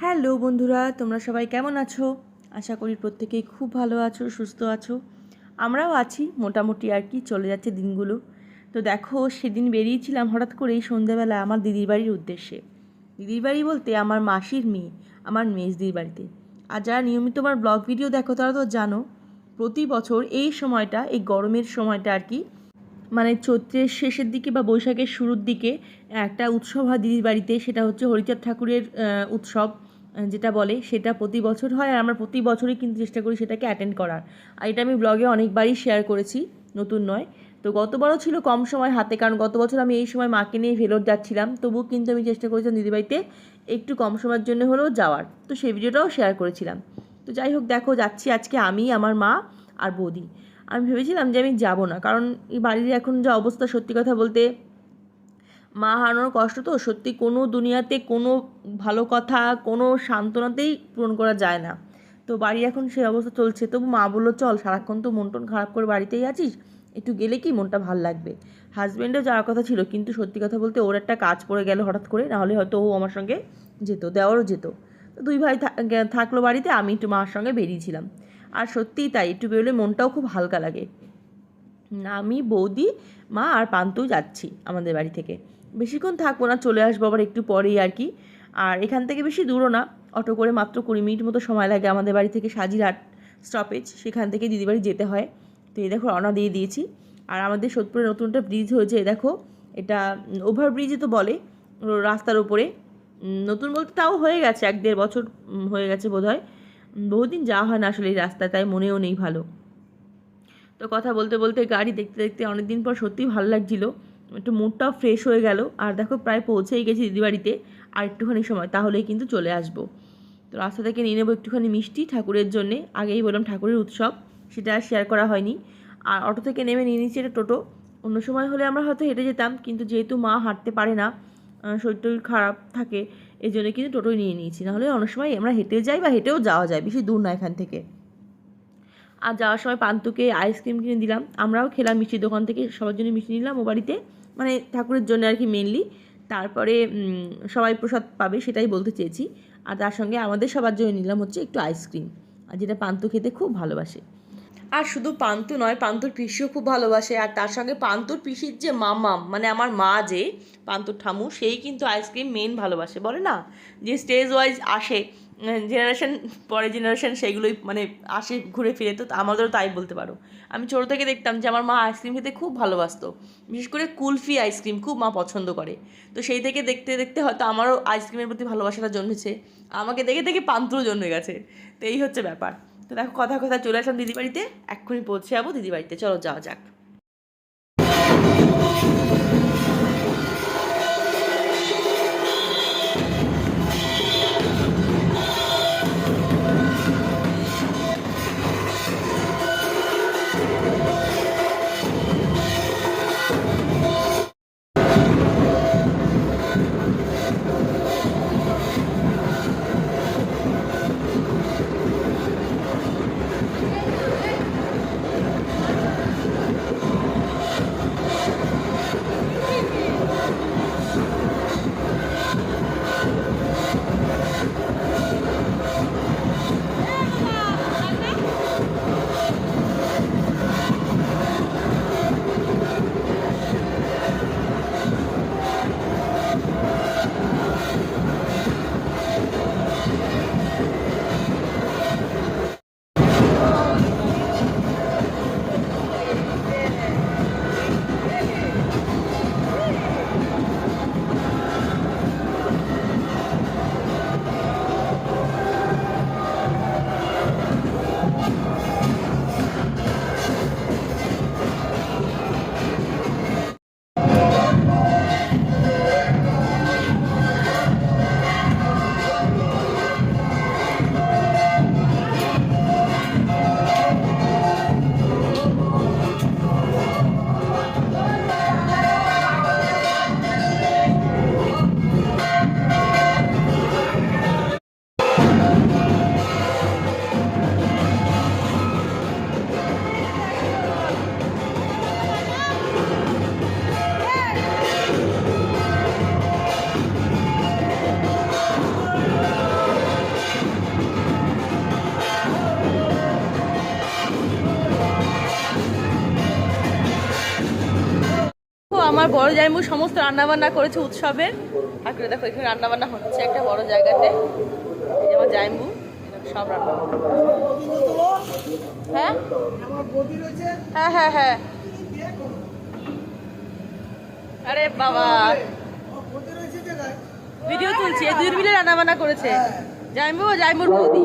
Hello বন্ধুরা, তোমরা সবাই কেমন আছো? আশা করি প্রত্যেকেই খুব ভালো আছো, সুস্থ আছো। আমরাও আছি, মোটামুটি আর কি, চলে যাচ্ছে দিনগুলো। তো দেখো, সেদিন বেরিয়েছিলাম হঠাৎ করেই সন্ধ্যাবেলা আমার দিদির বাড়ির উদ্দেশ্যে। দিদির বাড়ি বলতে আমার মাসির মেয়ে, আমার মেজদির বাড়িতে। আর যারা নিয়মিত আমার ব্লগ ভিডিও দেখো, তারা তো জানো, প্রতি বছর এই সময়টা, এই গরমের সময়টা আর কি মানে চৈত্রের শেষের দিকে বা বৈশাখের শুরুর দিকে একটা উৎসব হয় দিদির বাড়িতে, সেটা হচ্ছে হরিচাঁদ ঠাকুরের উৎসব। যেটা বলে সেটা প্রতি বছর হয় আর আমরা প্রতি বছরই কিন্তু চেষ্টা করি সেটাকে অ্যাটেন্ড করার। আর এটা আমি ব্লগে অনেকবারই শেয়ার করেছি, নতুন নয়। তো গতবারও ছিল কম সময় হাতে, কারণ গত বছর আমি এই সময় মাকে নিয়ে ভেলোর যাচ্ছিলাম, তবুও কিন্তু আমি চেষ্টা করেছিলাম দিদিবাড়িতে একটু কম সময়ের জন্য হলেও যাওয়ার। তো সেই ভিডিওটাও শেয়ার করেছিলাম। তো যাই হোক, দেখো যাচ্ছি আজকে আমি, আমার মা আর বৌদি। আমি ভেবেছিলাম যে আমি যাব না, কারণ এই বাড়ির এখন যা অবস্থা সত্যি কথা বলতে মা হারানোর কষ্ট তো সত্যি কোনো দুনিয়াতে কোনো ভালো কথা, কোনো সান্ত্বনাতেই পূরণ করা যায় না। তো বাড়ি এখন সেই অবস্থা চলছে। তবু মা বলল, চল, সারাক্ষণ তো মন টন খারাপ করে বাড়িতেই আছিস। একটু গেলে কি মনটা ভালো লাগবে? হাজব্যান্ডও যাওয়ার কথা ছিল, কিন্তু সত্যি কথা বলতে ওর একটা কাজ পড়ে গেল হঠাৎ করে। নাহলে হয়তো ও আমার সঙ্গে যেত, দেওয়ারও যেত। তো দুই ভাই থাকল বাড়িতে, আমি একটু মার সঙ্গে বেরিয়েছিলাম। আর সত্যিই তাই, একটু বেরোলে মনটাও খুব হালকা লাগে। আমি, বৌদি, মা আর পান্তু যাচ্ছি আমাদের বাড়ি থেকে। বেশিক্ষণ থাকব না চলে আসব আবার একটু পরেই আর কি। আর এখান থেকে বেশি দূরও না অটো করে মাত্র কুড়ি মিনিট মতো সময় লাগে আমাদের বাড়ি থেকে সাজিরহাট স্টপেজ সেখান থেকে দিদিবাড়ি যেতে হয়। তো এই দেখো রওনা দিয়ে দিয়েছি। আর আমাদের সোদপুরে নতুন একটা ব্রিজ হয়েছে দেখো এটা ওভার ব্রিজই তো বলে রাস্তার উম, নতুন বলতে তাও হয়ে গেছে এক দেড় বছর হয়ে গেছে বোধ হয় বহুদিন যাওয়া হয় না আসলে এই রাস্তায় তাই মনেও নেই ভালো। তো কথা বলতে বলতে গাড়ি দেখতে দেখতে অনেকদিন পর সত্যিই ভালো লাগছিল। একটু মুডটাও ফ্রেশ হয়ে গেল। আর দেখো প্রায় পৌঁছেই গেছি দিদিবাড়িতে। আর একটুখানি সময়, তাহলেই কিন্তু চলে আসব। তো রাস্তা থেকে নিয়ে নেব একটুখানি মিষ্টি ঠাকুরের জন্যে। আগেই বললাম ঠাকুরের উৎসব, সেটা আর শেয়ার করা হয়নি। আর অটো থেকে নেমে নিয়ে নিচ্ছি এটা টোটো। অন্য সময় হলে আমরা হয়তো হেঁটে যেতাম, কিন্তু যেহেতু মা হাঁটতে পারে না শরীর খারাপ থাকে, এই জন্য কিন্তু টোটোই নিয়ে নিয়েছি। নাহলে অনেক সময় আমরা হেঁটে যাই বা হেঁটেও যাওয়া যায়, বেশি দূর না এখান থেকে। আর যাওয়ার সময় পান্তুকে আইসক্রিম কিনে দিলাম। আমরাও খেলাম মিষ্টির দোকান থেকে, সবার জন্য মিষ্টি নিলাম ও বাড়িতে। মানে ঠাকুরের জন্য আর কি মেনলি তারপরে সবাই প্রসাদ পাবে সেটাই বলতে চেয়েছি। আর তার সঙ্গে আমাদের সবার জন্য নিলাম হচ্ছে একটু আইসক্রিম আর যেটা পান্তু খেতে খুব ভালোবাসে। আর শুধু পান্তু নয়, পান্তুর পিসিও খুব ভালোবাসে। আর তার সঙ্গে পান্তুর পিসির যে মামাম মানে আমার মা যে, পান্তুর ঠামু সেই কিন্তু আইসক্রিম মেন ভালোবাসে, বলে না? যে স্টেজ ওয়াইজ আসে জেনারেশন পরে জেনারেশন সেগুলোই মানে আসে ঘুরে ফিরে, তো আমাদেরও তাই বলতে পারো। আমি ছোটো থেকে দেখতাম যে আমার মা আইসক্রিম খেতে খুব ভালোবাসতো। বিশেষ করে কুলফি আইসক্রিম খুব মা পছন্দ করে। তো সেই থেকে দেখতে দেখতে হয়তো আমারও আইসক্রিমের প্রতি ভালোবাসাটা জন্মেছে। আমাকে দেখে দেখে পান্তুরও জন্মে গেছে। তো এই হচ্ছে ব্যাপার। তো দেখো কথা কথা চলে আসলাম দিদি বাড়িতে এক্ষুনি পৌঁছে যাব দিদি বাড়িতে চলো যাওয়া যাক। বড় জাইমু সমস্ত রান্নাবান্না করেছে উৎসবে। আর করে দেখো এখানে রান্নাবান্না হচ্ছে একটা বড় জায়গাতে। এই যে আমার সব রান্না হ্যাঁ? হ্যাঁ হ্যাঁ হ্যাঁ। আরে বাবা। ভিডিও তুলছি এই দুই মিলে রান্না বান্না করেছে জাইমু ও জাইমুর বৌদি।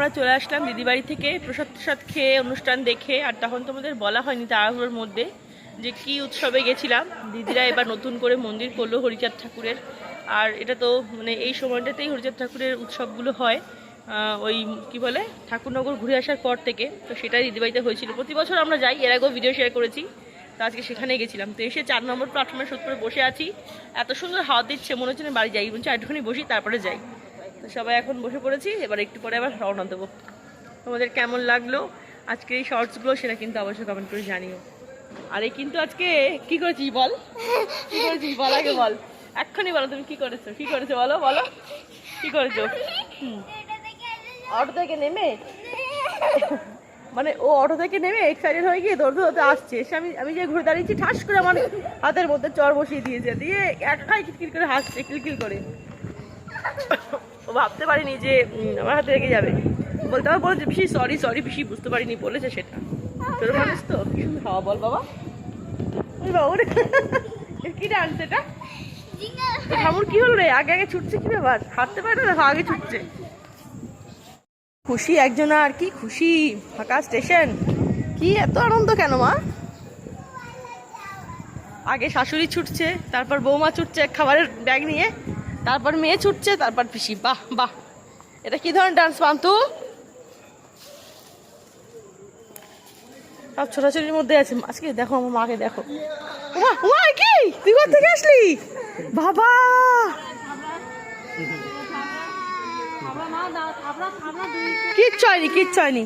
আমরা চলে আসলাম দিদিবাড়ি থেকে প্রসাদ প্রসাদ খেয়ে অনুষ্ঠান দেখে, আর তখন তোমাদের বলা হয়নি তাড়াহুড়োর মধ্যে যে কি উৎসবে গেছিলাম। দিদিরা এবার নতুন করে মন্দির করল হরিচাঁদ ঠাকুরের। আর এটা তো মানে এই সময়টাতেই হরিচাঁদ ঠাকুরের উৎসবগুলো হয়। ওই কি বলে, ঠাকুরনগর ঘুরে আসার পর থেকে। তো সেটাই দিদিবাড়িতে হয়েছিল। প্রতি বছর আমরা যাই, এর আগেও ভিডিও শেয়ার করেছি। তো আজকে সেখানে গেছিলাম। তো এসে চার নম্বর প্ল্যাটফর্মে সুত করে বসে আছি। এত সুন্দর হাওয়া দিচ্ছে, মনে হচ্ছে বাড়ি যাই। বলছি একটুখানি বসি, তারপরে যাই। সবাই এখন বসে পড়েছি, এবার একটু পরে আবার রওনা দেবো। তোমাদের কেমন লাগল? আজকে এই শর্টসগুলো সেটা কিন্তু অবশ্যই কমেন্ট করে জানিও। আরে কিন্তু আজকে কি করেছিস বল? কি করেছিস বল আগে বল। এক্ষুনি বলো তুমি কি করেছ? কি করেছ বলো বলো। কি করেছ? অটো থেকে নেমে? মানে ও অটো থেকে নেমে এক্সাইটেড হয়ে গিয়ে দৌড়তে দৌড়তে আসছে। এসে আমি আমি যে ঘুরে দাঁড়িয়েছি, ঠাস করে আমার হাতের মধ্যে চর বসিয়ে দিয়েছে। দিয়ে একটাই কিটকিট করে হাসছে, কিলকিল করে। ও ভাবতে পারিনি যে আমার হাতে রেখে যাবে। বলতে আমার বলেছে পিসি সরি সরি পিসি বুঝতে পারিনি বলেছে সেটা। তোর মানুষ তো? কি সুন্দর হাওয়া বল বাবা। ওই বাবা ওরে কি ডান্স এটা? ঠামুর কি হলো রে? আগে আগে ছুটছে কি ব্যাপার? হাঁটতে পারে না? আগে ছুটছে। খুশি একজন আর কি? খুশি ফাঁকা স্টেশন কি এত আনন্দ কেন মা? আগে শাশুড়ি ছুটছে তারপর বৌমা ছুটছে খাবারের ব্যাগ নিয়ে। তারপর মেয়ে ছুটছে তারপর পিসি বাহ বাহ। এটা কি ধরনের ডান্স পান্তু সব ছোটাছুটির মধ্যে আছে। আজকে দেখো আমার মাকে দেখো। উমা কি? তুই কোথা থেকে আসলি? বাবা! কিচ্ছু হয়নি কিচ্ছু হয়নি।